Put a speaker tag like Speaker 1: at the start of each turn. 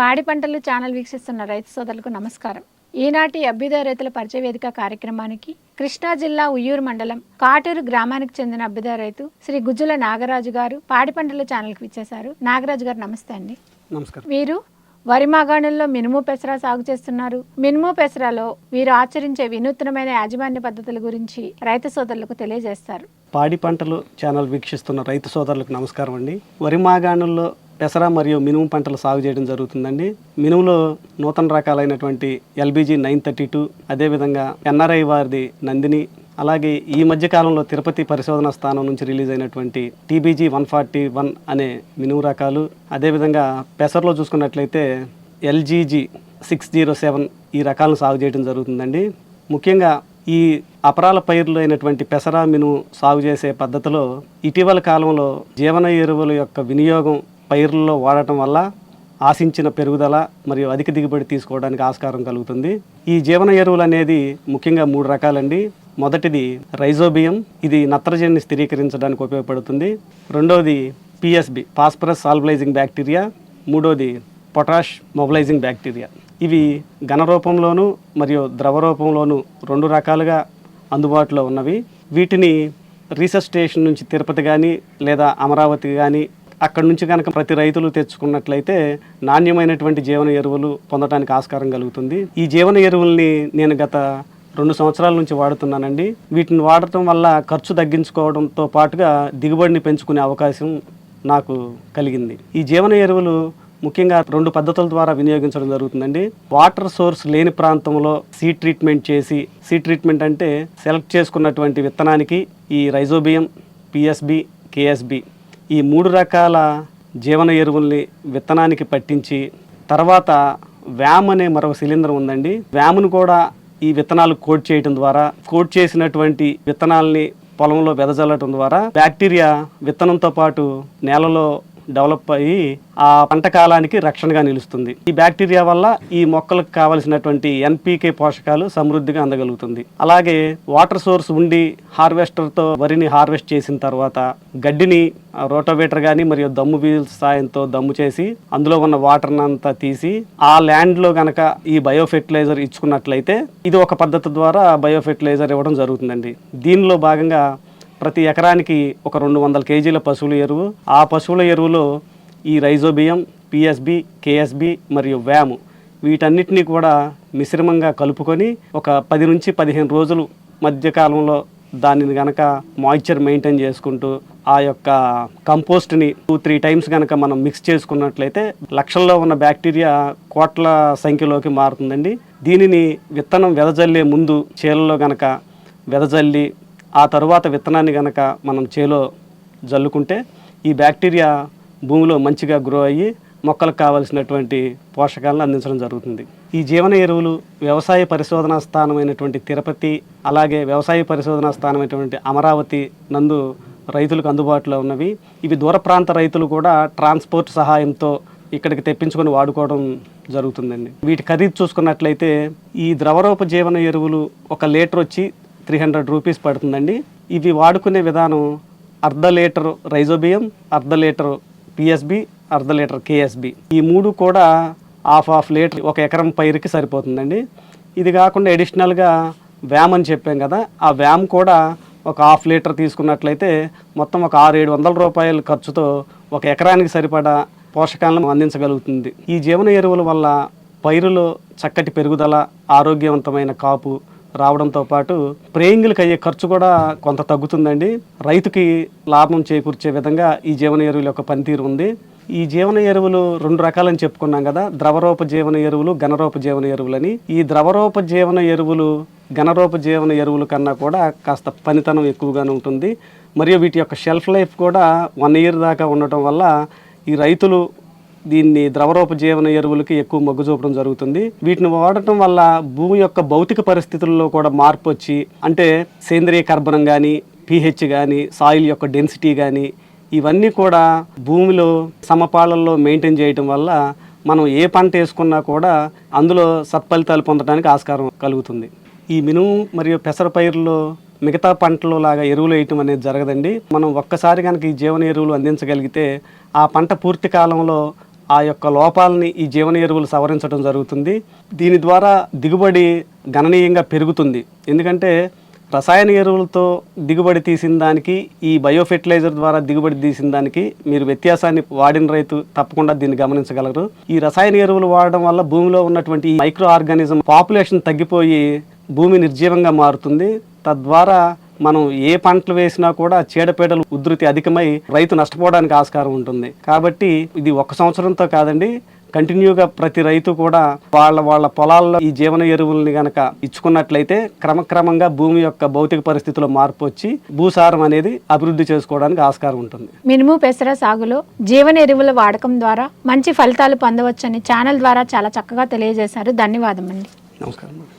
Speaker 1: పాడి పంటలు ఛానల్ వీక్షిస్తున్న రైతు సోదరులకు నమస్కారం. ఈనాటి అభ్యుదయ రైతుల పరిచయ వేదిక కార్యక్రమానికి కృష్ణా జిల్లా ఉయ్యూరు మండలం కాటూరు గ్రామానికి చెందిన అభ్యుదయ రైతు శ్రీ గుజ్జుల నాగరాజు గారు పాడి పంటల ఛానల్కి విచ్చేశారు. నాగరాజు గారు నమస్తే అండి.
Speaker 2: నమస్కారం.
Speaker 1: వీరు వరి మాగాణుల్లో మినుము పెసర సాగు చేస్తున్నారు. మినుము పెసరలో వీరు ఆచరించే వినూత్నమైన యాజమాన్య పద్ధతుల గురించి రైతు సోదరులకు తెలియజేస్తారు.
Speaker 2: పాడి పంటలు ఛానల్ వీక్షిస్తున్న రైతు సోదరులకు నమస్కారం అండి. వరి మాగాణుల్లో పెసర మరియు మినుము పంటలు సాగు చేయడం జరుగుతుందండి. మినుములో నూతన రకాలైనటువంటి ఎల్బీజీ నైన్ థర్టీ టూ అదేవిధంగా ఎన్ఆర్ఐ వారిది నందిని అలాగే ఈ మధ్య కాలంలో తిరుపతి పరిశోధన స్థానం నుంచి రిలీజ్ అయినటువంటి టీబీజీ వన్ ఫార్టీ వన్ అనే మినుము రకాలు అదేవిధంగా పెసర్లో చూసుకున్నట్లయితే ఎల్జీజీ సిక్స్ జీరో సెవెన్ ఈ రకాలను సాగు చేయడం జరుగుతుందండి. ముఖ్యంగా ఈ అపరాల పైర్లు అయినటువంటి పెసర మినుము సాగు చేసే పద్ధతిలో ఇటీవల కాలంలో జీవన ఎరువుల యొక్క వినియోగం పైర్లలో వాడటం వల్ల ఆశించిన పెరుగుదల మరియు అధిక దిగుబడి తీసుకోవడానికి ఆస్కారం కలుగుతుంది. ఈ జీవన ఎరువులు అనేది ముఖ్యంగా మూడు రకాలండి. మొదటిది రైజోబియం. ఇది నత్రజనిని స్థిరీకరించడానికి ఉపయోగపడుతుంది. రెండవది పిఎస్బి ఫాస్ఫరస్ సాల్బలైజింగ్ బ్యాక్టీరియా. మూడోది పొటాష్ మొబలైజింగ్ బ్యాక్టీరియా. ఇవి ఘన రూపంలోను మరియు ద్రవ రూపంలోను రెండు రకాలుగా అందుబాటులో ఉన్నవి. వీటిని రీసెర్చ్ స్టేషన్ నుంచి తిరుపతి కానీ లేదా అమరావతి కానీ అక్కడ నుంచి కనుక ప్రతి రైతులు తెచ్చుకున్నట్లయితే నాణ్యమైనటువంటి జీవన ఎరువులు పొందడానికి ఆస్కారం కలుగుతుంది. ఈ జీవన ఎరువుల్ని నేను గత రెండు సంవత్సరాల నుంచి వాడుతున్నానండి. వీటిని వాడటం వల్ల ఖర్చు తగ్గించుకోవడంతో పాటుగా దిగుబడిని పెంచుకునే అవకాశం నాకు కలిగింది. ఈ జీవన ఎరువులు ముఖ్యంగా రెండు పద్ధతుల ద్వారా వినియోగించడం జరుగుతుందండి. వాటర్ సోర్స్ లేని ప్రాంతంలో సీ ట్రీట్మెంట్ చేసి సీ ట్రీట్మెంట్ అంటే సెలెక్ట్ చేసుకున్నటువంటి విత్తనానికి ఈ రైజోబియం పిఎస్బి కేఎస్బి ఈ మూడు రకాల జీవన ఎరువుల్ని విత్తనానికి పట్టించి తర్వాత వ్యామ్ అనే మరొక సిలిండర్ ఉందండి. వ్యామ్ను కూడా ఈ విత్తనాలు కోడ్ చేయటం ద్వారా కోడ్ చేసినటువంటి విత్తనాల్ని పొలంలో వెదజల్లటం ద్వారా బ్యాక్టీరియా విత్తనంతో పాటు నేలలో డెవలప్ అయ్యి ఆ పంట కాలానికి రక్షణగా నిలుస్తుంది. ఈ బ్యాక్టీరియా వల్ల ఈ మొక్కలకు కావలసినటువంటి ఎన్పీకే పోషకాలు సమృద్ధిగా అందగలుగుతుంది. అలాగే వాటర్ సోర్స్ ఉండి హార్వెస్టర్తో వరిని హార్వెస్ట్ చేసిన తర్వాత గడ్డిని రోటోవేటర్ కానీ మరియు దమ్ము వీల్స్ సాయంతో దమ్ము చేసి అందులో ఉన్న వాటర్ అంతా తీసి ఆ ల్యాండ్లో గనక ఈ బయో ఫెర్టిలైజర్ ఇచ్చుకున్నట్లయితే ఇది ఒక పద్ధతి ద్వారా బయో ఫెర్టిలైజర్ ఇవ్వడం జరుగుతుందండి. దీనిలో భాగంగా ప్రతి ఎకరానికి ఒక రెండు వందల కేజీల పశువుల ఎరువు. ఆ పశువుల ఎరువులో ఈ రైజోబియం పిఎస్బి కేఎస్బి మరియు వ్యాము వీటన్నిటిని కూడా మిశ్రమంగా కలుపుకొని ఒక పది నుంచి పదిహేను రోజులు మధ్యకాలంలో దానిని గనక మాయిశ్చర్ మెయింటైన్ చేసుకుంటూ ఆ యొక్క కంపోస్ట్ని టూ త్రీ టైమ్స్ కనుక మనం మిక్స్ చేసుకున్నట్లయితే లక్షల్లో ఉన్న బ్యాక్టీరియా కోట్ల సంఖ్యలోకి మారుతుందండి. దీనిని విత్తనం వెదజల్లే ముందు చేలలో గనక వెదజల్లి ఆ తరువాత విత్తనాన్ని గనక మనం చేలో జల్లుకుంటే ఈ బ్యాక్టీరియా భూమిలో మంచిగా గ్రో అయ్యి మొక్కలకు కావలసినటువంటి పోషకాలను అందించడం జరుగుతుంది. ఈ జీవన ఎరువులు వ్యవసాయ పరిశోధనా స్థానమైనటువంటి తిరుపతి అలాగే వ్యవసాయ పరిశోధనా స్థానమైనటువంటి అమరావతి నందు రైతులకు అందుబాటులో ఉన్నవి. ఇవి దూర ప్రాంత రైతులు కూడా ట్రాన్స్పోర్ట్ సహాయంతో ఇక్కడికి తెప్పించుకొని వాడుకోవడం జరుగుతుందండి. వీటి ఖరీదు చూసుకున్నట్లయితే ఈ ద్రవరూప జీవన ఎరువులు ఒక లీటర్ వచ్చి త్రీ హండ్రెడ్ రూపీస్ పడుతుందండి. ఇవి వాడుకునే విధానం అర్ధ లీటర్ రైజోబియం అర్ధ లీటర్ పిఎస్బి అర్ధ లీటర్ కేఎస్బి ఈ మూడు కూడా హాఫ్ హాఫ్ లీటర్ ఒక ఎకరం పైరుకి సరిపోతుందండి. ఇది కాకుండా అడిషనల్గా వ్యామ్ అని చెప్పాం కదా ఆ వ్యామ్ కూడా ఒక హాఫ్ లీటర్ తీసుకున్నట్లయితే మొత్తం ఒక ఆరు ఏడు వందల రూపాయల ఖర్చుతో ఒక ఎకరానికి సరిపడా పోషకాలను అందించగలుగుతుంది. ఈ జీవన ఎరువుల వల్ల పైరులో చక్కటి పెరుగుదల ఆరోగ్యవంతమైన కాపు రావడంతో పాటు ప్రేయింగులకు అయ్యే ఖర్చు కూడా కొంత తగ్గుతుందండి. రైతుకి లాభం చేకూర్చే విధంగా ఈ జీవన ఎరువుల యొక్క పనితీరు ఉంది. ఈ జీవన ఎరువులు రెండు రకాలని చెప్పుకున్నాం కదా. ద్రవరూప జీవన ఎరువులు ఘనరూప జీవన ఎరువులని. ఈ ద్రవరూప జీవన ఎరువులు ఘనరూప జీవన ఎరువుల కన్నా కూడా కాస్త పనితనం ఎక్కువగానే ఉంటుంది. మరియు వీటి యొక్క షెల్ఫ్ లైఫ్ కూడా వన్ ఇయర్ దాకా ఉండటం వల్ల ఈ రైతులు దీన్ని ద్రవరూప జీవన ఎరువులకి ఎక్కువ మొగ్గు చూపడం జరుగుతుంది. వీటిని వాడటం వల్ల భూమి యొక్క భౌతిక పరిస్థితుల్లో కూడా మార్పు వచ్చి అంటే సేంద్రియ కర్బనం కానీ పీహెచ్ కానీ సాయిల్ యొక్క డెన్సిటీ కానీ ఇవన్నీ కూడా భూమిలో సమపాలల్లో మెయింటైన్ చేయటం వల్ల మనం ఏ పంట వేసుకున్నా కూడా అందులో సత్ఫలితాలు పొందడానికి ఆస్కారం కలుగుతుంది. ఈ మినుము మరియు పెసర పైరులో మిగతా పంటలు లాగా ఎరువులు వేయటం అనేది జరగదండి. మనం ఒక్కసారి కనుక ఈ జీవన ఎరువులు అందించగలిగితే ఆ పంట పూర్తి కాలంలో ఆ యొక్క లోపాలని ఈ జీవన ఎరువులు సవరించడం జరుగుతుంది. దీని ద్వారా దిగుబడి గణనీయంగా పెరుగుతుంది. ఎందుకంటే రసాయన ఎరువులతో దిగుబడి తీసిన దానికి ఈ బయో ఫెర్టిలైజర్ ద్వారా దిగుబడి తీసిన దానికి మీరు వ్యత్యాసాన్ని వాడిన రైతు తప్పకుండా దీన్ని గమనించగలరు. ఈ రసాయన ఎరువులు వాడడం వల్ల భూమిలో ఉన్నటువంటి మైక్రో ఆర్గానిజం పాపులేషన్ తగ్గిపోయి భూమి నిర్జీవంగా మారుతుంది. తద్వారా మనం ఏ పంటలు వేసినా కూడా చీడపీడలు ఉధృతి అధికమై రైతు నష్టపోవడానికి ఆస్కారం ఉంటుంది. కాబట్టి ఇది ఒక సంవత్సరంతో కాదండి కంటిన్యూగా ప్రతి రైతు కూడా వాళ్ళ వాళ్ళ పొలాల్లో ఈ జీవన ఎరువుల్ని గనక ఇచ్చుకున్నట్లయితే క్రమక్రమంగా భూమి యొక్క భౌతిక పరిస్థితిలో మార్పు వచ్చి భూసారం అనేది అభివృద్ధి చేసుకోవడానికి ఆస్కారం ఉంటుంది.
Speaker 1: మినుము పెసర సాగులో జీవన ఎరువుల వాడకం ద్వారా మంచి ఫలితాలు పొందవచ్చని ఛానల్ ద్వారా చాలా చక్కగా తెలియజేశారు. ధన్యవాదం అండి.
Speaker 2: నమస్కారం.